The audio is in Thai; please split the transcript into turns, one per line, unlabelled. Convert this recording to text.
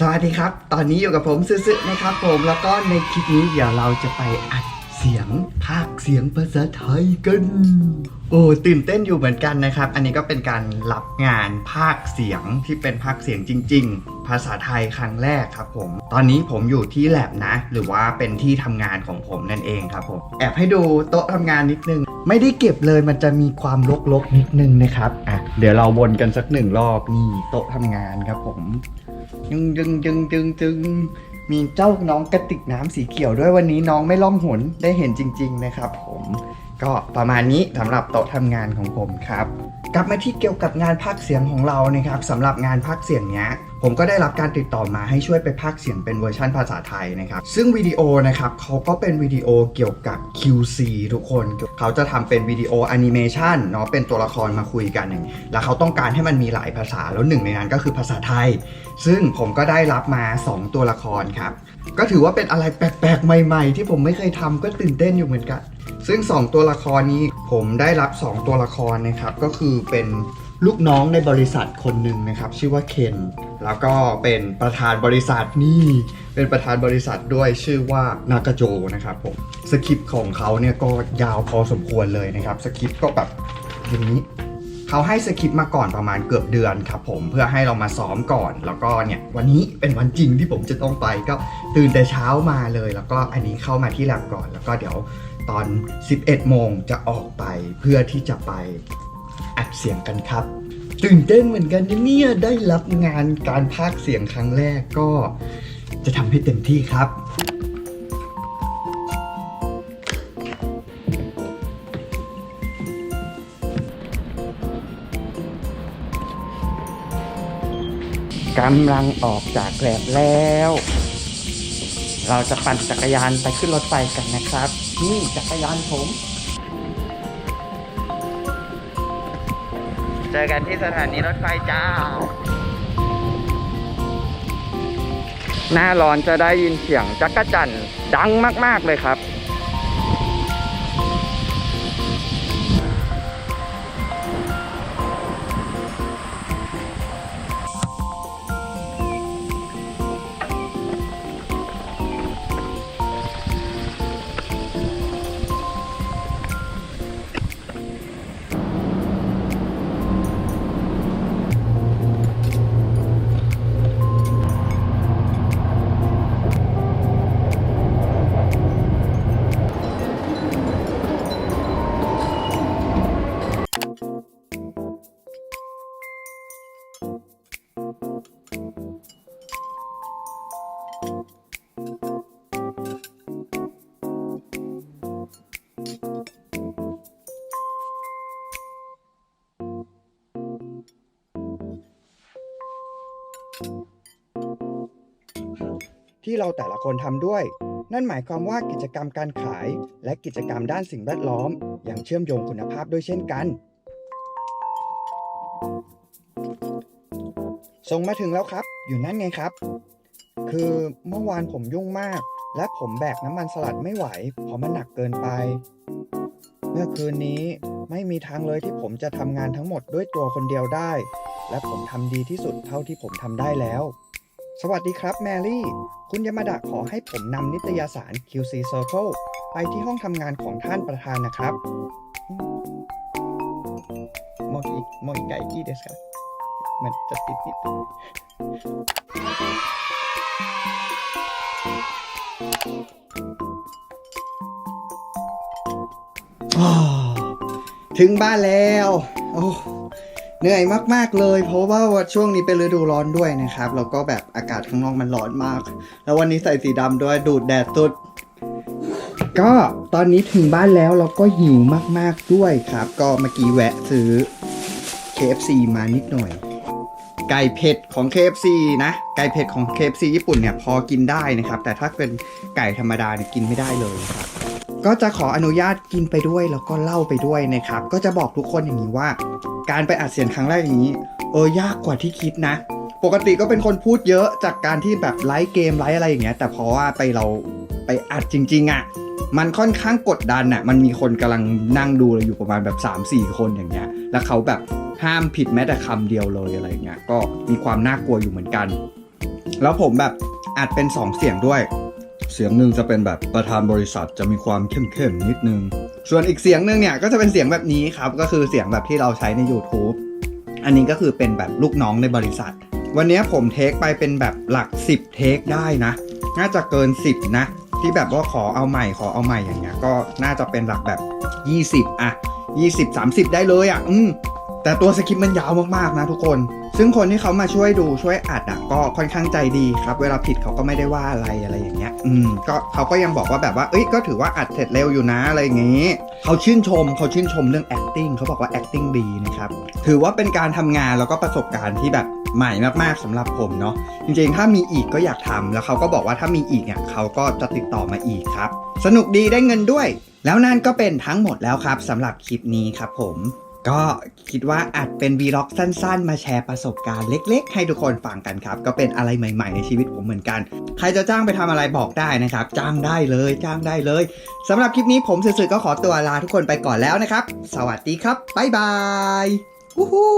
สวัสดีครับ ตอนนี้อยู่กับผมซึๆนะครับผม แล้วก็ในคลิปนี้เดี๋ยวเราจะไปอัดเสียงภาคเสียงภาษาไทยกัน โอ้ตื่นเต้นอยู่เหมือนกันนะครับ อันนี้ก็เป็นการรับงานภาคเสียงที่เป็นภาคเสียงจริง ๆ ภาษาไทยครั้งแรกครับผม ตอนนี้ผมอยู่ที่แลบนะ หรือว่าเป็นที่ทำงานของผมนั่นเองครับผม แอบให้ดูโต๊ะทำงานนิดนึง ไม่ได้เก็บเลยมันจะมีความรกๆนิดนึงนะครับอะเดี๋ยวเราวนกันสักหนึ่งรอบนี่โต๊ะทำงานครับผม จึงจึงจึงจึงจึงมีเจ้าน้องกระติกน้ำสีเขียวด้วยวันนี้น้องไม่ล่องหนได้เห็นจริง ๆ นะครับ ผม ก็ประมาณนี้สำหรับโต๊ะทำงานของผมครับ กลับมาที่เกี่ยวกับงานพากย์เสียงของเรานะครับสำหรับงานพากย์เสียงเนี้ยผมก็ได้รับการติดต่อมาให้ช่วยไปพากย์เสียงเป็นเวอร์ชันภาษาไทยนะครับ ซึ่งวิดีโอนะครับเขาก็เป็นวิดีโอเกี่ยวกับ QC ทุกคน เขาจะทำเป็นวิดีโอแอนิเมชันเนาะเป็นตัวละครมาคุยกันอย่างแล้วเขาต้องการให้มันมีหลายภาษาแล้วหนึ่งในนั้นก็คือภาษาไทย ซึ่งผมก็ได้รับมา 2 ตัวละครครับ ก็ถือว่าเป็นอะไรแปลกๆ ใหม่ ๆ ที่ผมไม่เคยทำก็ตื่นเต้นอยู่เหมือนกัน ซึ่ง 2 ตัวละครนี้ผมได้รับ 2 ตัวละครนะครับก็คือเป็นลูกน้องในบริษัทคนหนึ่งนะครับ ชื่อว่าเคนแล้วก็เป็นประธานบริษัทนี่เป็นประธานบริษัทด้วยชื่อว่านากาโจนะครับผมสคริปต์ของเขาเนี่ยก็ยาวพอสมควรเลยนะครับสคริปต์ก็แบบอย่างนี้เขาให้สคริปต์มาก่อนประมาณเกือบเดือนครับผมเพื่อให้เรามาซ้อมก่อน แล้วก็เนี่ยวันนี้เป็นวันจริงที่ผมจะต้องไปก็ตื่นแต่เช้ามาเลย แล้วก็อันนี้เข้ามาที่แลบก่อน แล้วก็เดี๋ยว ตอน 11 โมงจะออกไปเพื่อที่จะไปอัดเสียงกันครับ ตื่นเต้นเหมือนกันเนี่ยได้รับงานการพากเสียงครั้งแรกก็จะทำให้เต็มที่ครับกำลังออกจากแกลบแล้ว เราจะปั่นจักรยานไปขึ้นรถไฟกันนะครับ นี่จักรยานผม เจอกันที่สถานีรถไฟจ้า หน้าร้อนจะได้ยินเสียงจักรจันดังมาก ๆ เลยครับ ที่เราแต่ละคนทำด้วย นั่นหมายความว่ากิจกรรมการขาย และกิจกรรมด้านสิ่งแวดล้อม ยังเชื่อมโยงคุณภาพด้วยเช่นกัน ส่งมาถึงแล้วครับ อยู่นั่นไงครับ คือเมื่อวานผมยุ่งมาก และผมแบกน้ำมันสลัดไม่ไหวเพราะมันหนักเกินไป เมื่อคืนนี้ ไม่มีทางเลยที่ผมจะทำงานทั้งหมดด้วยตัวคนเดียวได้ และผมทำดีที่สุดเท่าที่ผมทำได้แล้ว สวัสดีครับแมรี่ คุณยามาดะขอให้ผมนำนิตยสาร QC Circle ไปที่ห้องทำงานของท่านประธานนะครับมองอีกมองอีกไกกี่เดสครับมันจะติดนิดนึงอ้ ถึงบ้านแล้ว โอ้เหนื่อยมาก ๆ เลย เพราะว่าช่วงนี้เป็นฤดูร้อนด้วยนะครับ แล้วก็แบบอากาศข้างนอกมันร้อนมาก แล้ววันนี้ใส่สีดำด้วยดูดแดดสุด ก็ตอนนี้ถึงบ้านแล้วเราก็หิวมาก ๆ ด้วยครับ ก็เมื่อกี้แวะซื้อ KFC มานิดหน่อย ไก่เผ็ดของ KFC นะ ไก่เผ็ดของ KFC ญี่ปุ่นเนี่ยพอกินได้นะครับ แต่ถ้าเป็นไก่ธรรมดาเนี่ยกินไม่ได้เลยครับ ก็จะขออนุญาตกินไปด้วยแล้วก็เล่าไปด้วยนะครับ ก็จะบอกทุกคนอย่างนี้ว่า การไปอัดเสียงครั้งแรกอย่างนี้ เออยากกว่าที่คิดนะ ปกติก็เป็นคนพูดเยอะจากการที่แบบไลฟ์เกมไลฟ์อะไรอย่างเงี้ย แต่เพราะว่าไปเราไปอัดจริง ๆอะ่ะมันค่อนข้างกดดันอะ่ะ มันมีคนกำลังนั่งดูเราอยู่ประมาณแบบ3-4คนอย่างเงี้ย แล้วเขาแบบห้ามผิดแม้แต่คำเดียวเลยอะไรเงี้ย ก็มีความน่ากลัวอยู่เหมือนกัน แล้วผมแบบอัดเป็นสองเสียงด้วย เสียงหนึ่งจะเป็นแบบประธานบริษัทจะมีความเข้มๆนิดนึง ส่วนอีกเสียงหนึ่งเนี่ยก็จะเป็นเสียงแบบนี้ครับ ก็คือเสียงแบบที่เราใช้ใน YouTube อันนี้ก็คือเป็นแบบลูกน้องในบริษัท วันนี้ผมเทคไปเป็นแบบหลัก 10 เทคได้นะ น่าจะเกิน 10 นะ ที่แบบว่าขอเอาใหม่ขอเอาใหม่อย่างเงี้ยก็น่าจะเป็นหลักแบบ 20 อะ 20 30 ได้เลยอะ อืม แต่ตัวสคริปต์มันยาวมากๆนะทุกคน ซึ่งคนที่เขามาช่วยดูช่วยอัดอะก็ค่อนข้างใจดีครับ เวลาผิดเขาก็ไม่ได้ว่าอะไรอะไรอย่างเงี้ย อืม ก็เขาก็ยังบอกว่าแบบว่า เอ้ย ก็ถือว่าอัดเสร็จเร็วอยู่นะอะไรอย่างงี้ เขาชื่นชมเขาชื่นชมเรื่อง acting เขาบอกว่า acting ดีนะครับ ถือว่าเป็นการทำงานแล้วก็ประสบการณ์ที่แบบใหม่มากๆสำหรับผมเนาะ จริงๆ ถ้ามีอีกก็อยากทำแล้วเขาก็บอกว่าถ้ามีอีกเนี่ยเขาก็จะติดต่อมาอีกครับ สนุกดีได้เงินด้วย แล้วนั่นก็เป็นทั้งหมดแล้วครับสำหรับคลิปนี้ครับผม ก็คิดว่าอาจเป็นวีล็อกสั้นๆ มาแชร์ประสบการณ์เล็ก ๆ ให้ทุกคนฟังกันครับ ก็เป็นอะไรใหม่ ๆ ในชีวิตผมเหมือนกัน ใครจะจ้างไปทำอะไรบอกได้นะครับ จ้างได้เลย จ้างได้เลยสำหรับคลิปนี้ผมสื่อๆก็ขอตัวลาทุกคนไปก่อนแล้วนะครับ สวัสดีครับบ๊ายบายวู้ฮู้